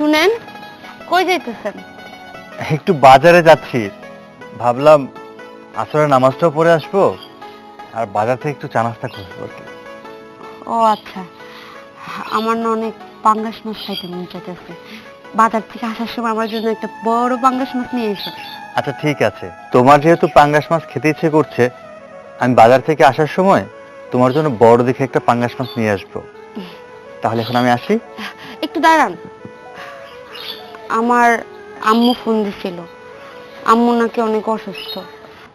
শুনেন কই যাইতেছেন? একটু বাজারে যাচ্ছি। ভাবলাম আসলে নামাজটাও পড়ে আসব আর বাজার থেকে একটু চা নাস্তা করব আর কি। ও আচ্ছা আমার না অনেক পাঙ্গাস মাছ খাইতে মন চাইতেছে। বাজার থেকে আসার সময় আমার জন্য একটা বড় পাঙ্গাস মাছ নিয়ে এসো। আচ্ছা ঠিক আছে। তোমার যেহেতু পাঙ্গাস মাছ খেতে ইচ্ছে করছে আমি বাজার থেকে আসার সময় তোমার জন্য বড় দেখে একটা পাঙ্গাস মাছ নিয়ে আসব। তাহলে এখন আমি আসি। একটু দাঁড়ান। আমার আম্মু ফোন দিছিল। আম্মু নাকি অনেক অসুস্থ।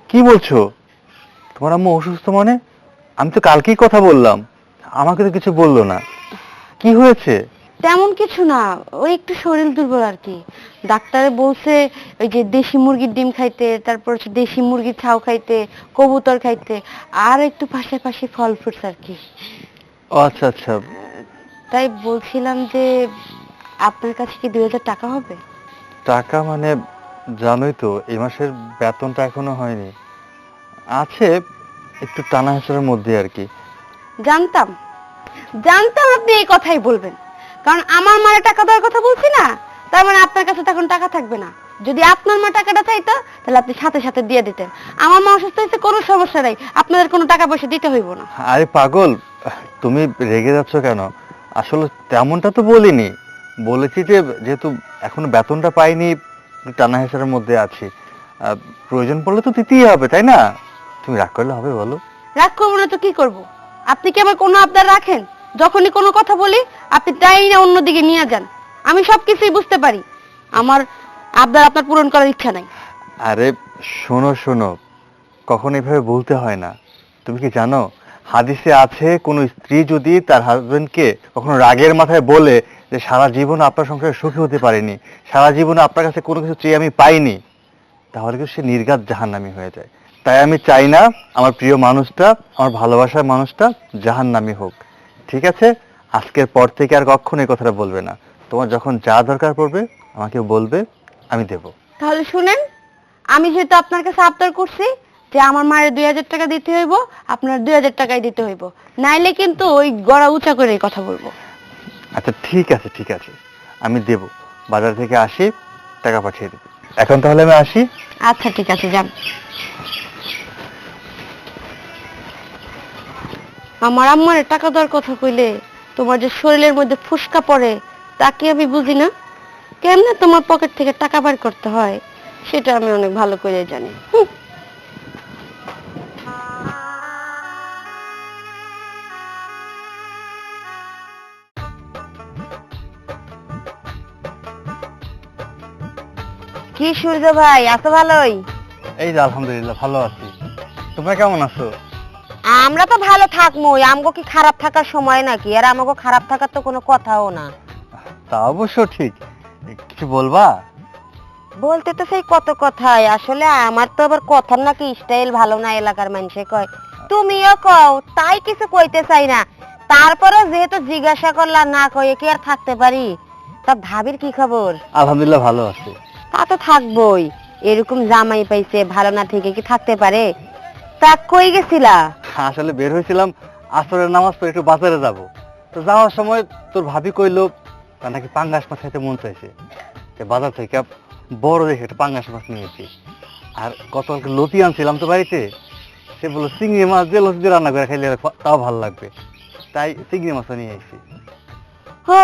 কি বলছো? তোমার আম্মু অসুস্থ মানে? আমি তো কালকেই কথা বললাম। আমাকে তো কিছু বলল না। কি হয়েছে? তেমন কিছু না। ওই একটু শরীর দুর্বল আর কি। ডাক্তারে বলছে ওই যে দেশি মুরগির ডিম খাইতে তারপর হচ্ছে দেশি মুরগির ছাও খাইতে কবুতর খাইতে আর একটু পাশাপাশি ফল ফ্রুটস আর কি। ও আচ্ছা আচ্ছা। তাই বলছিলাম যে আপনার কাছে কি দুই হাজার টাকা হবে? টাকা মানে জানোই তো এই মাসের বেতনটা এখনও হয়নি। আছে একটু টানা হেসরের মধ্যে আর কি। জানতাম। জানতাম আপনি এই কথাই বলবেন। কারণ আমার মারা টাকা দেওয়ার কথা বলছি না তার মানে আপনার কাছে তখন টাকা থাকবে না। যদি আপনার মা টাকাটা চাইতো তাহলে আপনি সাথে সাথে দিয়ে দিতেন। আমার মা অসুস্থ হয়েছে কোনো সমস্যা নাই। আপনাদের কোনো টাকা পয়সা দিতে হইব না। আরে পাগল তুমি রেগে যাচ্ছ কেন? আসলে তেমনটা তো বলিনি। বলেছি যে যেহেতু এখনও বেতনটা পাইনি টানা হেসরের মধ্যে আছি প্রয়োজন পড়লে তো দিতেই হবে তাই না? তুমি রাগ করলে হবে বলো। রাগ করব না তো কি করব? আপনি কি আবার কোনো আবদার রাখেন? যখনই কোনো কথা বলি আপনি তাই না অন্যদিকে নিয়ে যান। আমি সবকিছুই বুঝতে পারি। আমার আবদার আপনার পূরণ করার ইচ্ছা নাই। আরে শোনো শোনো। কখন এভাবে বলতে হয় না। তুমি কি জানো? হাদিসে আছে কোনো স্ত্রী যদি তার হাজবেন্ডকে কখনো রাগের মাথায় বলে যে সারা জীবন আপনার সংসারে সুখী হতে পারেনি, সারা জীবনে আপনার কাছে কোনো কিছু চেয়ে আমি পাইনি, তাহলে কিন্তু সে নির্গাত জাহান্নামি হয়ে যায়। তাই আমি চাই না আমার প্রিয় মানুষটা, আমার ভালোবাসার মানুষটা জাহান্নামি হোক। ঠিক আছে? আজকের পর থেকে আর কখনো এই কথাটা বলবে না। তোমার যখন যা দরকার পড়বে, আমাকে বলবে, আমি দেবো। তাহলে শুনেন, আমি যেহেতু আপনার কাছে আবদার করছি যে আমার মায়ের দুই হাজার টাকা দিতে হইব, আপনার দুই হাজার টাকাই দিতে হইব। নাইলে কিন্তু ওই গড়া উঁচা করে কথা বলব। আচ্ছা ঠিক আছে ঠিক আছে। আমি দেব। বাজার থেকে আসি, টাকা পাঠিয়ে দেবো। এখন তাহলে আমি আসি। আচ্ছা ঠিক আছে, যান। আমার আম্মার টাকা দেওয়ার কথা কইলে তোমার যে শরীরের মধ্যে ফুসকা পড়ে তা কি আমি বুঝি না। কেমনে তোমার পকেট থেকে টাকা বার করতে হয়, সেটা আমি অনেক ভালো করে জানি। হুঁ। কি সূর্য ভাই আছো ভালোই? এই যে আলহামদুলিল্লাহ ভালো আছি। তোমরা কেমন আছো? আমরা তো ভালো থাকব আমগো কি খারাপ থাকার সময় নাকি? আর আমাগো খারাপ থাকার তো কোনো কথাও না। তা অবশ্য ঠিক। কিছু বলবা? বলতে তো সেই কত কথাই আসলে আমার তো আবার কথার নাকি স্টাইল ভালো না এলাকার মানুষে কয়। তুমিও কও তাই কিছু কইতে চাই না। তারপরে যেহেতু জিজ্ঞাসা করলা না কয়ে কি আর থাকতে পারি? তা ভাবির কি খবর? আলহামদুলিল্লাহ ভালো আছি। তা তো থাকবোই। এরকম জামাই পাইছে ভালো না থেকে কি থাকতে পারে? তা কই গেছিলা? আসলে বের হয়েছিলাম আসরের নামাজ পড়ে একটু বাজারে যাব। তো যাওয়ার সময় তোর ভাবি কইলো তার নাকি পাঙ্গাস মাছ খাইতে মন চাইছে। তো বাজার থেকে বড় দেখে একটা পাঙ্গাস মাছ নিয়েছি আর গতকালকে লতি আনছিলাম তো বাড়িতে সে বলল চিংড়ি মাছ দিয়ে লতি দিয়ে রান্না করে খাইলে তাও ভালো লাগবে। তাই চিংড়ি মাছও নিয়ে এসেছি। ও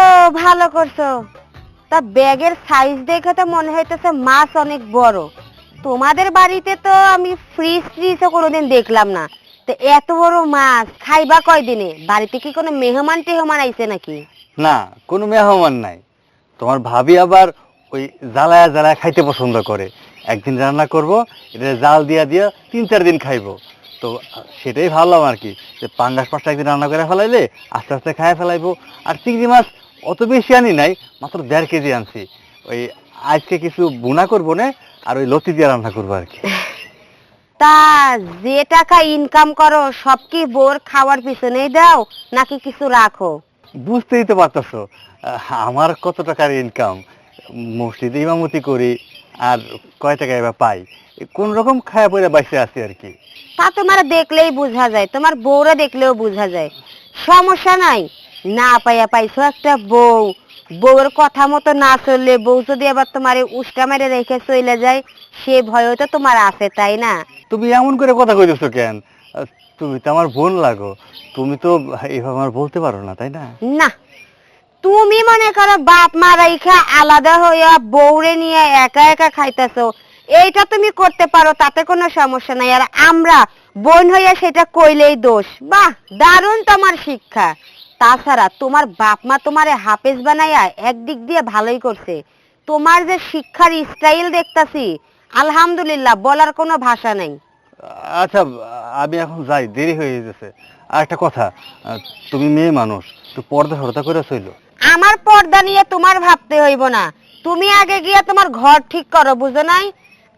ভালো করছ। তা ব্যাগের সাইজ দেখে তো মনে হইতেছে মাছ অনেক বড়। তোমাদের বাড়িতে তো আমি ফ্রিজ ফ্রিজও কোনোদিন দেখলাম না। তো এত বড় মাছ, খাইবা কয়দিনে? বাড়িতে কি কোনো মেহমান টেহমান আইছে নাকি? না, কোনো মেহমান নাই। তোমার ভাবি আবার ওই জ্বালায়া জ্বালায়া খাইতে পছন্দ করে। একদিন রান্না করব, এটা জাল দিয়া দিয়া তিন চার দিন খাইবো। তো সেটাই ভাবলাম আর কি, যে পাঙ্গাস মাছটা একদিন রান্না করে ফেলাইলে আস্তে আস্তে খাইয়া ফেলাইবো। আর চিংড়ি মাছ অত বেশি আনি নাই মাত্র দেড় কেজি আনছি। ওই আজকে কিছু বুনা করব না আর ওই লতি দিয়ে রান্না করব আর কি। তা যে টাকা ইনকাম করো সব কি বোর খাওয়ার পিছনেই দাও নাকি কিছু রাখো? বুঝতেই তো পারতেছো আমার কত টাকার ইনকাম মসজিদে ইমামতি করি আর কয় টাকা এবার পাই? কোন রকম খায়া পয়লা বাইসে আছি আর কি। তা তোমার দেখলেই বোঝা যায় তোমার বউরা দেখলেও বোঝা যায়। সমস্যা নাই না পাইয়া পাইছো একটা বউ। বউয়ের কথা মতো না চললে বউ যদি আবার তোমার উষ্টা মেরে রেখে চলে যায় সে ভয়ও তো তোমার আছে তাই না? তুমি এমন করে কথা কইতেছো কেন? তুমি তো আমার বোন লাগো। তুমি তো এভাবে আমার বলতে পারো না তাই না? না। তুমি মনে করো বাপ মা রাইখা আলাদা হইয়া বউরে নিয়ে একা একা খাইতেছো। এইটা তুমি করতে পারো তাতে কোনো সমস্যা নাই। আর আমরা বোন হইয়া সেটা কইলেই দোষ। বাহ দারুণ তোমার শিক্ষা। তাছাড়া তোমার বাপ মা তোমারে হাফেজ বানাইয়া একদিক দিয়ে ভালোই করছে। তোমার যে শিক্ষার স্টাইল দেখতাছি আলহামদুলিল্লাহ বলার কোনো ভাষা নেই। আচ্ছা আমি এখন যাই দেরি হয়ে যেতেছে আর একটা কথা তুমি মেয়ে মানুষ তো পর্দা সরতা করে চইল আমার পর্দা নিয়ে তোমার ভাবতে হইব না। তুমি আগে গিয়ে তোমার ঘর ঠিক করো বুঝো নাই?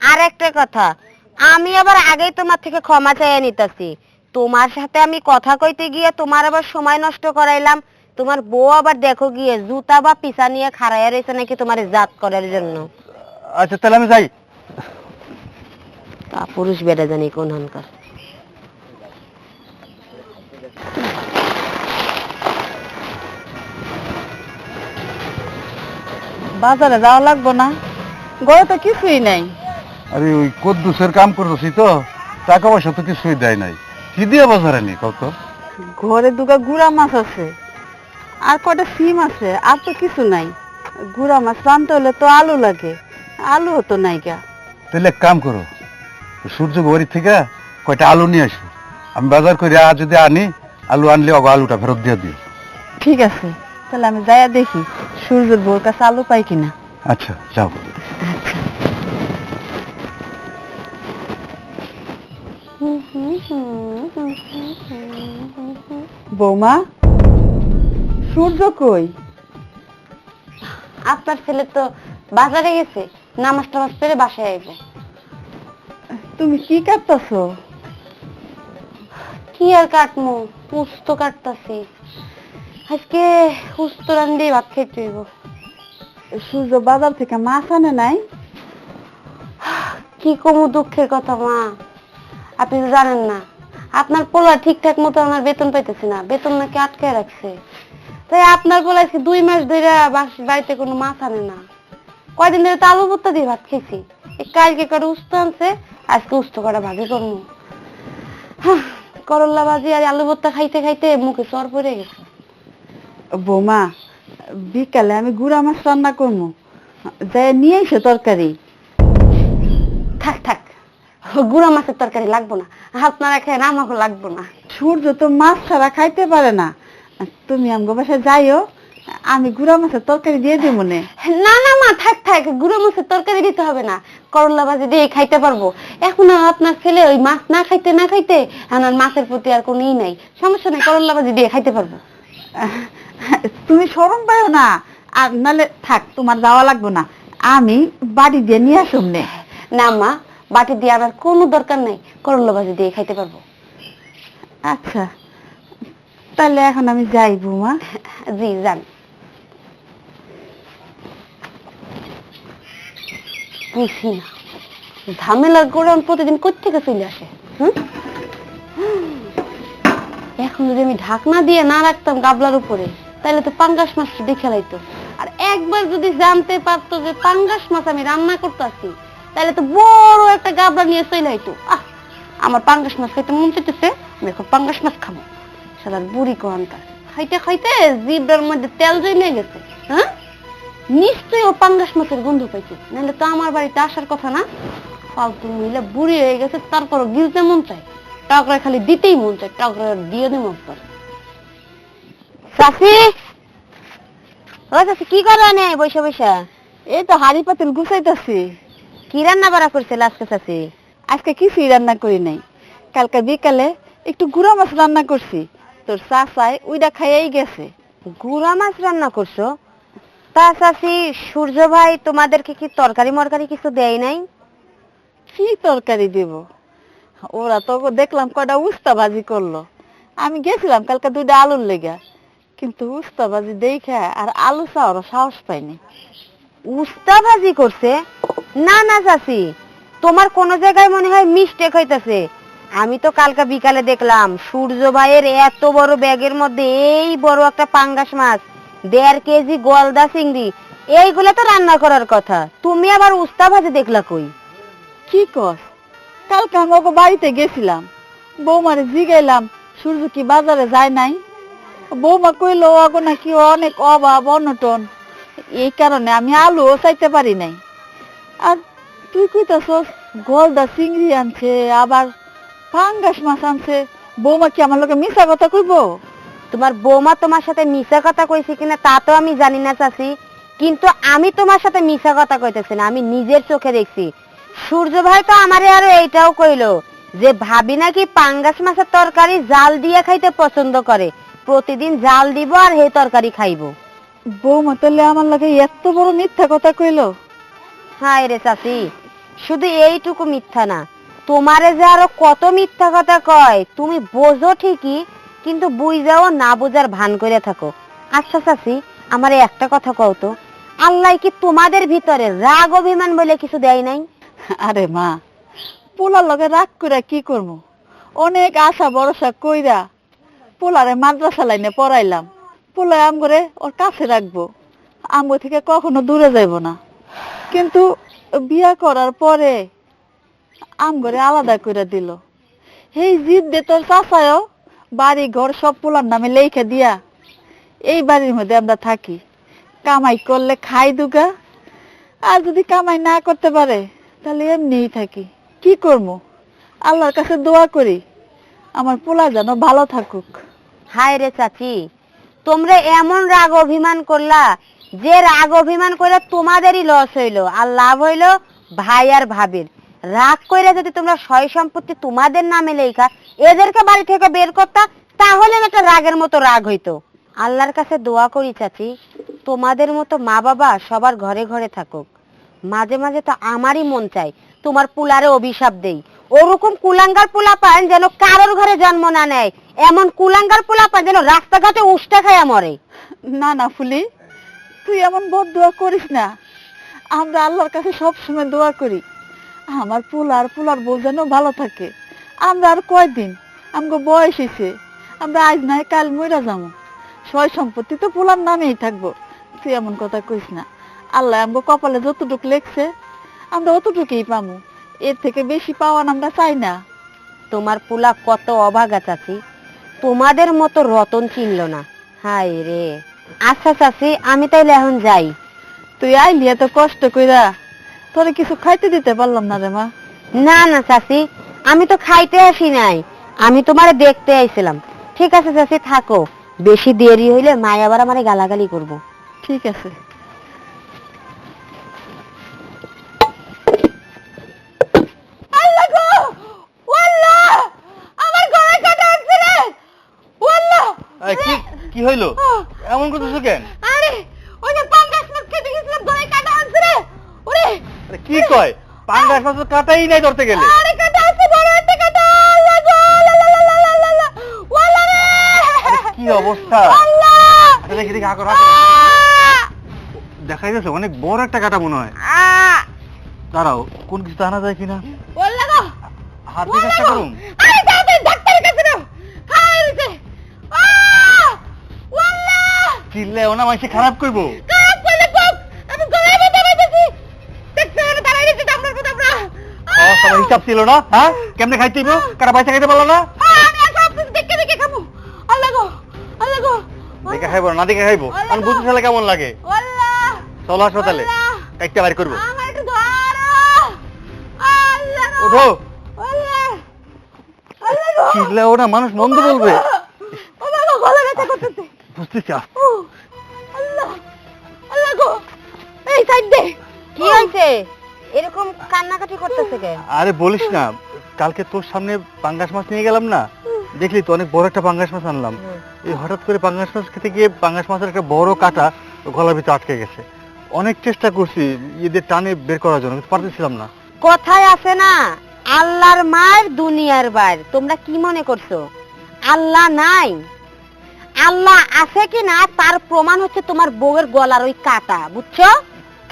আর একটা কথা আমি আবার আগেই তোমার থেকে ক্ষমা চাইয়া নিতেছি। তোমার সাথে আমি কথা কইতে গিয়ে তোমার আবার সময় নষ্ট করাইলাম। তোমার বউ আবার দেখো গিয়ে জুতা বা পিসা নিয়ে খাড়াইয়া রয়েছে নাকি তোমার জাত করার জন্য? আচ্ছা তাহলে আমি যাই। তা পুরুষ বেড়ে জানি কোন হনকার। বাজারে যাওয়া লাগবো না? ঘরে তো কিছুই নাই। আরে ওই কদ্দুসের কাম করতেছি তো টাকা পয়সা তো কিছুই দেয় নাই। কি দিয়ে বাজারে নি কত ঘরে দুটো গুড়া মাছ আছে আর কটা সিম আছে আর তো কিছু নাই। গুড়া মাছ রানতে হলে তো আলু লাগে আলু তো নাই গা। তাহলে এক কাম করো সূর্য গড়ি থেকে কয়টা আলু নিয়ে আসো। আমি বাজার করে আজ যদি আনি আলু আনলে অগ আলুটা ফেরত দিয়ে দিও। ঠিক আছে তাহলে আমি যাইয়া দেখি সূর্যের বোর কাছে আলু পাই কিনা। আচ্ছা যাও। বৌমা সূর্য কই? আপনার ছেলে তো বাজারে গেছে নামাজ টামাজ পেরে বাসায় আইব। তুমি কি কাটতাছো? কি আর কাটমো? পুস্ত কাটতাছি। আজকে পুস্ত রান্দি ভাত খাইতে হইব। সূর্য বাজার থেকে মাছ আনে নাই? কি কমু দুঃখের কথা মা? আপনি তো জানেন না। আপনার পোলা ঠিকঠাক মতো আমার বেতন পাইতেছি না বেতন নাকি আটকে রাখছে। তাই আপনার পোলা আজকে দুই মাস ধরে বাড়িতে কোনো মাছ আনে না। কয়দিন ধরে তো আলু ভর্তা দিয়ে ভাত খেয়েছি। কালকে করে উস্ত আনছে আজকে উস্ত করা ভাগে করব। করল্লা ভাজি আর আলু ভর্তা খাইতে খাইতে মুখে চর পড়ে গেছে। বৌমা বিকালে আমি গুড়া মাছ রান্না করব। যাই নিয়ে এসে তরকারি। থাক থাক। গুড়া মাছের তরকারি লাগবো না। আপনারা খেয়ে আমাকে লাগবো না। সূর্য তো মাছ ছাড়া খাইতে পারে না। তুমি আমগো বাসায় যাইও আমি গুড়া মাছের তরকারি দিয়ে দিব মনে না না মা থাক থাক গুঁড়ো মাছের তরকারি দিতে হবে না। করলা ভাজি দিয়ে খাইতে পারব। এখন আপনার ছেলে ওই মাছ না খাইতে না খাইতে আমার মাছের প্রতি আর কোনো ই নাই। সমস্যা নেই করলা ভাজি দিয়ে খাইতে পারব। তুমি সরম পাও না। আর নালে থাক তোমার যাওয়া লাগবে না। আমি বাড়ি দিয়ে নিয়ে আসুন না মা বাটি দিয়ে আনার কোনো দরকার নাই করলা ভাজি দিয়ে খাইতে পারব। আচ্ছা তাহলে এখন আমি যাই বৌমা। জি যান। বুঝি না। ঝামেলার গোড়ান প্রতিদিন কোথেকে চলে আসে? এখন যদি আমি ঢাকনা দিয়ে না রাখতাম গাবলার উপরে তাহলে তো পাঙ্গাস মাছ দেখে লাইতো। আর একবার যদি জানতে পারতো যে পাঙ্গাস মাছ আমি রান্না করতেছি তাহলে তো বড় একটা গাবলা নিয়ে চলে আইতো। আহ, আমার পাঙ্গাস মাছ খাইতে মন চাইতেছে, আমি এখন পাঙ্গাস মাছ খাব। সাদার বুড়ি কোয়ান্টার খাইতে খাইতে জিব্রার মধ্যে তেল জমে গেছে। হ্যাঁ? নিশ্চয়ই ও পাঙ্গাস মাছের গন্ধ পাইছে। নাহলে তো আমার বাড়িতে আসার কথা না। ফালতু মিলে বুড়ি হয়ে গেছে, তারপরও গিলতে মন চায়। টকরা খালি দিতেই মন চায় টকরা দিয়ে দিম একবার চাষি ও চাষি কি করো নে? বৈশা বৈশা এই তো হাড়ি পাতিল গুছাইতেছি। কি রান্না বাড়া করছিল আজকে চাষি আজকে কিছুই রান্না করি নাই। কালকে বিকালে একটু গুড়া মাছ রান্না করছি। তোর চাচাই ওইটা খাইয়াই গেছে। গুড়া মাছ রান্না করছ? তা চাষি সূর্য ভাই তোমাদেরকে কি তরকারি মরকারি কিছু দেয় নাই? কি তরকারি দেব? ওরা তো দেখলাম কটা উস্তা ভাজি করল। আমি গেছিলাম কালকে দুইটা আলুর লেগা। কিন্তু উস্তা ভাজি দেখে আর আলু চাওয়ার সাহস পাইনি। উস্তা ভাজি করছে? না না, চাচি। তোমার কোন জায়গায় মনে হয় মিস্টেক হইতাছে। আমি তো কালকা বিকালে দেখলাম, সূর্য ভাইয়ের এত বড় ব্যাগের মধ্যে এই বড় একটা পাঙ্গাস মাছ, দেড় কেজি গলদা চিংড়ি, এইগুলো তো রান্না করার কথা। তুমি আবার উস্তা ভাজি দেখলা কই? কি কর কালকে আমি ওকে বাড়িতে গেছিলাম। বৌমারে জিগাইলাম, সূর্য কি বাজারে যায় নাই? বৌমা কইলো, ওগো নাকি অনেক অভাব, অনটন। এই কারণে আমি আলুও চাইতে পারি নাই। আর তুই কইতাছস, গলদা চিংড়ি আনছে, আবার পাঙ্গাস মাছ আনছে, বৌমা কি আমার লোকে মিশা কথা কইবো? তোমার বৌমা তোমার সাথে মিশা কথা কইছে কিনা তা তো আমি জানি না চাচি, কিন্তু আমি তোমার সাথে মিশা কথা কইতেছি না, আমি নিজের চোখে দেখছি। সূর্য ভাই তো আমারে আরও এইটাও কইলো যে ভাবি নাকি পাঙ্গাস মাছের তরকারি জাল দিয়ে খাইতে পছন্দ করে, প্রতিদিন জাল দিব আর হে তরকারি খাইবো। বৌমা তাহলে আমার লাগে এত বড় মিথ্যা কথা কইলো। হায় রে চাচি শুধু এইটুকু মিথ্যা না তোমারে যে আরও কত মিথ্যা কথা কয় তুমি বোঝো ঠিকই কিন্তু বুঝাও না বোঝার ভান করে থাকো। আচ্ছা চাচি আমার একটা কথা কও তো আল্লাহ কি তোমাদের ভিতরে রাগ অভিমান বলে কিছু দেয় নাই? আরে মা পোলার লগে রাগ কইরা কি করব? অনেক আশা ভরসা কইরা পোলারে মাদ্রাসা লাইনে পড়াইলাম। পোলা আম করে ওর কাছে রাখব। আমগো থেকে কখনো দূরে যাইব না। কিন্তু বিয়া করার পরে আম করে আলাদা করে দিল। এই জিদ দে তোর চাচায়ও বাড়ি ঘর সব পোলার নামে লেখা দিয়া, এই বাড়ির মধ্যে আমরা থাকি। কামাই করলে খাই দুগা, আর যদি কামাই না করতে পারে, তাহলে এমনিই থাকি। কি করব আল্লাহর কাছে দোয়া করি, আমার পোলা যেন ভালো থাকুক। হায় রে চাচি তোমরা এমন রাগ অভিমান করলা, যে রাগ অভিমান করে তোমাদেরই লস হইল আর লাভ হইল ভাই আর ভাবির। রাগ কইরা যদি তোমরা সয় সম্পত্তি তোমাদের নামে লেখা এদেরকে বাড়ি থেকে বের করতা, তাহলে একটা রাগের মতো রাগ হইতো। আল্লাহর কাছে দোয়া করি চাচি, তোমাদের মতো মা বাবা সবার ঘরে ঘরে থাকুক। মাঝে মাঝে তো আমারই মন চাই তোমার পুলারে অভিশাপ দেই। ওরকম কুলাঙ্গার পোলা পান যেন কারোর ঘরে জন্ম না নেয়। এমন কুলাঙ্গার পোলা পান যেন রাস্তাঘাটে উষ্টা খায়া মরে। না না, ফুলি, তুই এমন বদ দোয়া করিস না। আমরা আল্লাহর কাছে সব সময় দোয়া করি। আমার পোলার পোলার বউ যেন ভালো থাকে। আমরা আর কয়দিন? আমগো বয়স হয়েছে আমরা আজ নাই কাল মইরা যাব সয় সম্পত্তি তো পোলার নামেই থাকব। তুই এমন কথা কইস না। আল্লাহ আমগো কপালে যতটুক লেখছে, আমরা অতটুকুই পামু। এর থেকে বেশি পাওয়ান আমরা চাই না। তোমার পুলা কত অভাগা চাচি। তোমাদের মতো রতন চিনল না। হায় রে। আচ্ছা চাচি, আমি তাইলে এখন যাই। তুই আইলি এত কষ্ট কইরা। তোরে কিছু খাইতে দিতে পারলাম না রে মা। না না চাচি, আমি তো খাইতে আসি নাই। আমি তোমার দেখতে আইছিলাম। ঠিক আছে চাচি, থাকো। বেশি দেরি হইলে মায় আবার আমারে গালাগালি করব। ঠিক আছে। হইল? এমন করতেছো কেন? আরে ওই যে পাঙ্গাস মাছ খেতে গেছিলাম গলায় কাটা আছে রে। ওরে আরে কি কয়? পাঙ্গাস মাছ তো কাটাই নাই ধরতে গেলে। আরে কাটা আছে বড় একটা কাটা। আল্লাহ গো লা লা লা লা লা লা লা ওয়াল্লাহ রে কি অবস্থা? আল্লাহ! দেখি দেখি আকর আহ! দেখাই যাচ্ছে অনেক বড় একটা কাটা মনে হয়! দাঁড়াও কোন কিছু জানা যায় কিনা? ওয়াল্লাহ গো হাত চেষ্টা করুন আরে তাড়াতাড়ি ডাক্তারের কাছে নাও খাই রইছে আহ! ওনা মাইসে খারাপ করব। কাপ কইলে কাপ আমি গলায় ব্যথা পাইতেছি দেখতে হবে দাঁড়াই রইছে আপনার কথা আমরা। ও, সবাই হিসাব ছিল না হ্যাঁ? কেমনে খাইতে কারা পয়সা খাইতে পারল না? আমি সব কিছু দেখে দেখে খাব। আল্লাহ গো আল্লাহ গো। দেখে খাইবো না দেখে খাইবো। আমি বুঝতে চাইলে কেমন লাগে? আল্লাহ চলো হাসপাতালে। বাড়ি করব। আমার একটু ধরো। আল্লাহ ওঠো। আল্লাহ। আল্লাহ গো। চিল্লে মানুষ মন্দ বলবে। ও বাবা গলা ব্যথা করতেছে। বুঝতেছি সাইড দে কি হয়েছে? এরকম কান্নাকাটি করতেছে কেন আরে বলিস না কালকে তোর সামনে পাঙ্গাস মাছ নিয়ে গেলাম না? দেখলি তো অনেক বড় একটা পাঙ্গাস মাছ আনলাম। এই হঠাৎ করে পাঙ্গাস মাছ খেতে গিয়ে পাঙ্গাস মাছের একটা বড় কাটা গলার ভিতরে আটকে গেছে। অনেক চেষ্টা করছি এদের টানে বের করার জন্য কিন্তু পারতেছিলাম না। কথায় আছে না আল্লাহর মায়ের দুনিয়ার বাইর। তোমরা কি মনে করছ? আল্লাহ নাই। আল্লাহ আছে কি না তার প্রমাণ হচ্ছে তোমার বউয়ের গলার ওই কাটা বুঝছ?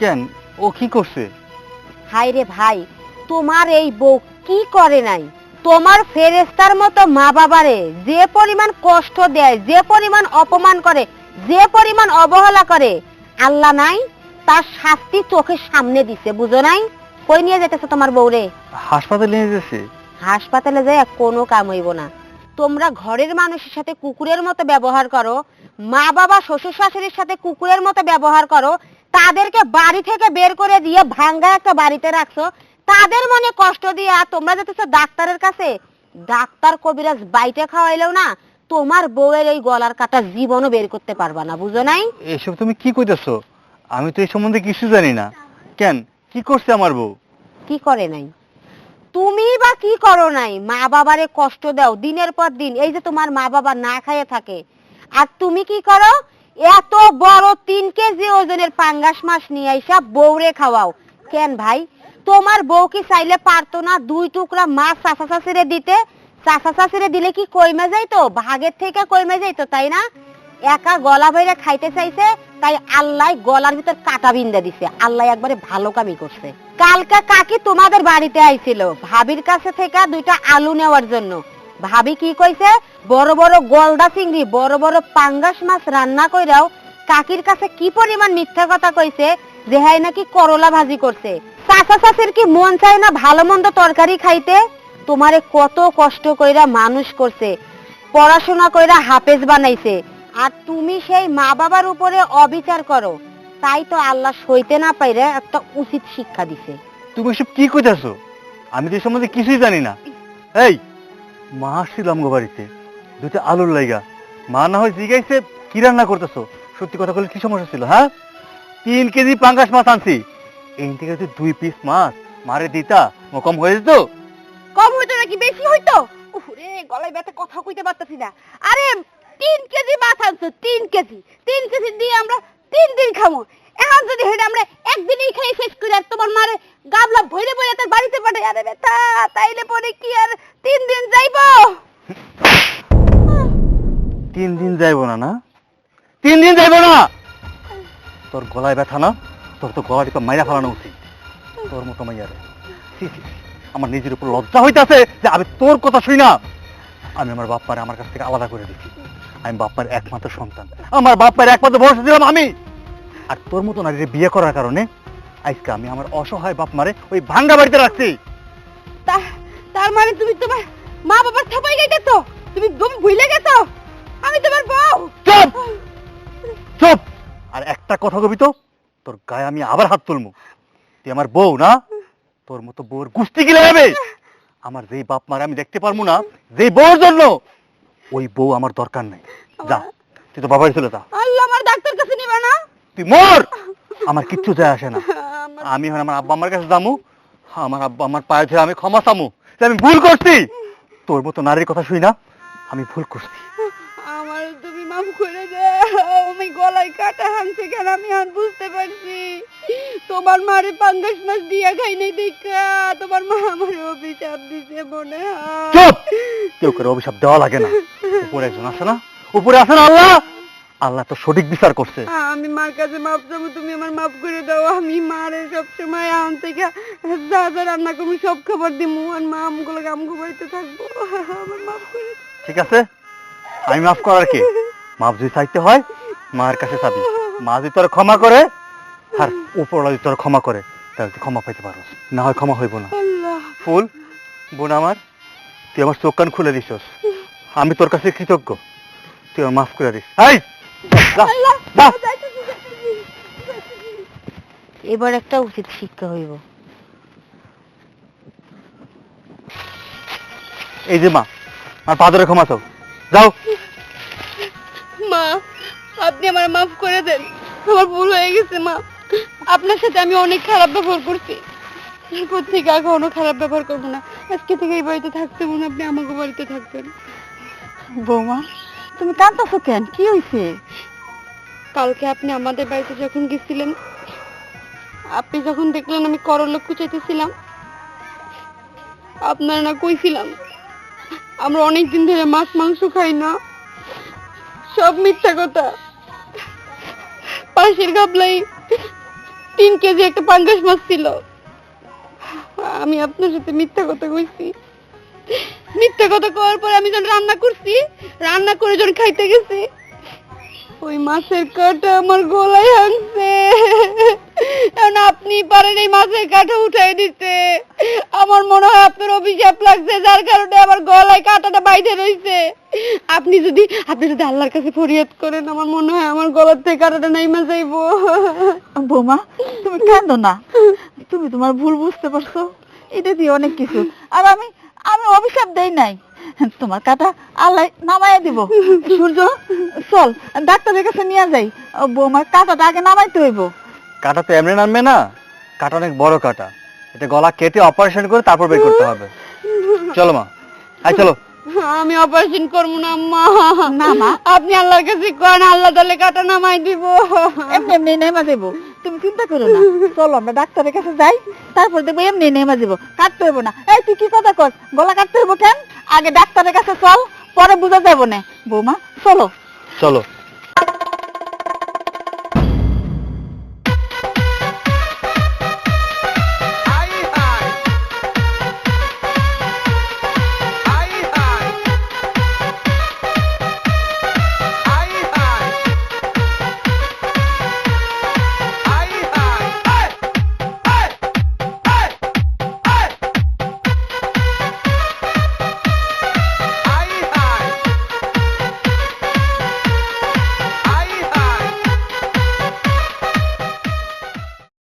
কেন? ও কি করছে? হাই রে ভাই তোমার এই বউ কি করে নাই? তোমার ফেরেস্তার মতো মা বাবারে যে পরিমাণ কষ্ট দেয় যে পরিমাণ অপমান করে যে পরিমাণ অবহেলা করে আল্লাহ নাই তার শাস্তি চোখের সামনে দিছে বুঝো নাই? কই নিয়ে যেতেছে তোমার বউরে হাসপাতালে নিয়ে যেতেছি হাসপাতালে যায় কোনো কাম হইব না। তোমরা ঘরের মানুষের সাথে কুকুরের মতো ব্যবহার করো মা বাবা শ্বশুর শাশুড়ির সাথে কুকুরের মতো ব্যবহার করো তাদেরকে বাড়ি থেকে বের করে দিয়ে ভাঙ্গা একটা বাড়িতে রাখছো। তাদের মনে কষ্ট দিয়ে আর তোমরা যেতেছো ডাক্তারের কাছে। ডাক্তার কবিরাজ বাইটে খাওয়াইলেও না তোমার বউয়ের এই গলার কাটা জীবনও বের করতে পারবা না বুঝো নাই? এসব তুমি কি কইতেছো? আমি তো এই সম্বন্ধে কিছু জানি না। কেন? কি করছে আমার বউ? কি করে নাই? তুমি বা কি করো নাই? মা বাবারে কষ্ট দাও দিনের পর দিন। এই যে তোমার মা বাবা না খাইয়ে থাকে। আর তুমি কি করো? এত বড় তিন কেজি ওজনের পাঙ্গাস মাছ নিয়ে আইসা বউরে খাওয়াও। কেন ভাই? তোমার বউ কি চাইলে পারতো না দুই টুকরা মাছ চাষা চাষিরে দিতে? চাষা চাষিরে দিলে কি কইমে যাইতো? ভাগের থেকে কইমে যাইতো, তাই না? একা গলা ভরে খাইতে চাইছে, তাই আল্লাহ গলার ভিতর কাটা বিন্দা দিছে। আল্লাহ একবারে ভালো কামই করছে। কালকা কাকি তোমাদের বাড়িতে আইছিল। ভাবির কাছে থেকে দুইটা আলু নেওয়ার জন্য। ভাবি কি কইছে? বড় বড় গলদা চিংড়ি, বড় বড় পাঙ্গাস মাছ রান্না কইরাও কাকির কাছে কি পরিমাণ মিথ্যা কথা কইছে যে হাই নাকি করলা ভাজি করছে? চাচা চাচির কি মন চায় না ভালো মন্দ তরকারি খাইতে? তোমারে কত কষ্ট কইরা মানুষ করছে, পড়াশোনা কইরা হাফেজ বানাইছে, আর তুমি সেই মা বাবার উপরে অবিচার করো। তাই তো আল্লাহ সইতে না পাইরে একটা উচিত শিক্ষা দিছে। তুমি সব কি কইতাছো? আমি তো সম্বন্ধে কিছুই জানি না। এই মা আসছিল আমগো বাড়িতে। দুইটা আলুর লাইগা। মা না হয় জিগাইছে, কি রান্না করতেছো? সত্যি কথা বলে কি সমস্যা ছিল হ্যাঁ? তিন কেজি পাঙ্গাস মাছ আনছি। এই থেকে যদি দুই পিস মাছ মারে দিতা, মো কম হয়ে যেত? কম হইতো নাকি? বেশি হইতো? ওরে গলায় ব্যথা, কথা কইতে পারতাছি না। আরে, তিন কেজি মাছ আনছো, তিন কেজি। তিন কেজি দিয়ে আমরা তিন দিন খামো। এখন যদি হেডে আমরা একদিনই খাই শেষ করি আর তোমার মারে গাবলা ভইরে ভইরে তার বাড়িতে পাঠাই। আরে ব্যথা তাইলে পরে কি আর তিন দিন যাইবো? তিন দিন যাইবো না না? তিন দিন যাইবো না? তোর গলায় ব্যথা না? তোর তো গলা টিপা মাইরা ফেলানো উচিত। তোর মতো মাইয়ারে। আমার নিজের উপর লজ্জা হইতাছে যে আমি তোর কথা শুই না। আমি আমার বাপ্পারে আমার কাছ থেকে আলাদা করে দিচ্ছি আমি বাপ্পার একমাত্র সন্তান। আমার বাপ্পার একমাত্র ভরসা দিলাম আমি। আর তোর মতো নারীর বিয়ে করার কারণে আজকে আমি আমার অসহায় বাপ মারে ওই ভাঙ্গা বাড়িতে রাখছি। তার মানে তুমি তোমার মা বাবার থাপাই গেছো? তুমি তুমি ভুলে গেছো? আমি তোমার বউ! চুপ! চুপ! আর একটা কথা কবি তো তোর গায়ে আমি আবার হাত তুলবো তুই আমার বউ না তোর মতো বউর গুষ্টি গিলে যাবে আমার যেই বাপ মারে আমি দেখতে পারব না যেই বউর জন্য ওই বউ আমার দরকার নেই। যা তুই তো বাবাই চলে যা আল্লাহ আমার ডাক্তার কাছে নিবা না। তুই মর! আমার কিচ্ছু যায় আসে না। আমি এখন আমার আব্বা আমার কাছে যামু আমার আব্বা আমার পায়ে ধরে আমি ক্ষমা চামু। যে আমি ভুল করছি! তোর মতো নারীর কথা শুই না আমি ভুল করছি। আমার তুমি মাফ করে দাও আমি গলায় কাটা হাংছে কেন আমি আর বুঝতে পারছি? তোমার মারে পাঙ্গাস মাছ দিয়া খাই নাই দেখা তোমার মা আমার অভিশাপ দিছে মনে হয়। চুপ! কেউ করে অভিশাপ দেওয়া লাগে না। উপরে একজন আছে না। উপরে আছে না আল্লাহ! আল্লাহ তো সঠিক বিচার করছে। আমি মার কাছে মাপ চাবো তুমি আমার মাফ করে দাও। আমি মারে সব সময় আন থেকে যা যা রান্না করব সব খাবার দিমু। আর মা আমগুলো আমগো বাড়িতে থাকব। আমার মাফ করে ঠিক আছে? আমি মাফ করার কি? মাফ যদি চাইতে হয় মার কাছে চাবি। মা যদি তোর ক্ষমা করে আর উপরওয়ালা যদি তোর ক্ষমা করে তাহলে তুই ক্ষমা পাইতে পারো। না হয় ক্ষমা হইব না। ফুল বোন আমার তুই আমার চোখ কান খুলে দিছস। আমি তোর কাছে কৃতজ্ঞ। তুই আমার মাফ করে দিস। এই। এবার একটা উচিত শিক্ষা হইব। এই যে মা আর পাদরে ক্ষমা চাও। যাও। মা আপনি আমার মাফ করে দেন। আমার ভুল হয়ে গেছে মা। আপনার সাথে আমি অনেক খারাপ ব্যবহার করছি। এরপর থেকে আর কখনো খারাপ ব্যবহার করব না। আজকে থেকে এই বাড়িতে থাকতে মনে আপনি আমাকে বাড়িতে থাকবেন। বৌমা তুমি কাঁদতেছো কেন? কি হয়েছে কালকে আপনি আমাদের বাড়িতে যখন গেছিলেন, আপনি যখন দেখলেন আমি করলোক কুচাইতেছিলাম আপনার না কইছিলাম, আমরা অনেক দিন ধরে মাছ, মাংস খাই না, সব মিথ্যা কথা। পাশের গাবলাই তিন কেজি একটা পাঙ্গাস মাছ ছিল। আমি আপনার সাথে মিথ্যা কথা কইছি। মিথ্যা কথা কওয়ার পর আমি যখন রান্না করছি, রান্না করে যখন খাইতে গেছি ওই মাছের কাঁটা আমার গলায় হাংছে এখন আপনি পারেন এই মাছের কাঁটা উঠাই দিতে। আমার মনে হয় আপনার অভিশাপ লাগছে, যার কারণে আমার গলায় কাঁটাটা বাইরে রইছে। আপনি যদি আপনি যদি আল্লাহর কাছে ফরিয়াদ করেন, আমার মনে হয় আমার গলার থেকে কাঁটাটা নাইমা যাইবো। বোমা, তুমি কান্দো না। তুমি তোমার ভুল বুঝতে পারছ। এটা দিয়ে অনেক কিছু। আর আমি আমি অভিশাপ দেই নাই। তোমার কাটা আল্লাহ নামাইয়া দিব। সূর্য চল ডাক্তারের কাছে নিয়ে যাই। বৌমার কাটাটা আগে নামাইতে হইব। কাটা তো এমনি নামবে না। কাটা অনেক বড় কাটা। এটা গলা কেটে অপারেশন করে তারপর বের করতে হবে। চলো মা। আয় চলো। আমি অপারেশন করব না মা। না, মা। আপনি আল্লাহর কাছে করেন আল্লাহ তাহলে কাটা নামাই দিব। এমনি এমনি নেমা যাব তুমি চিন্তা করো না। চলো আমরা ডাক্তারের কাছে যাই। তারপর দেখব এমনি নেমা যাব কাটতে হইব না। এই তুই কি কথা কর গলা কাটতে হইব কেন? আগে ডাক্তারের কাছে চল পরে বুঝা যাব না। বৌমা চলো। চলো।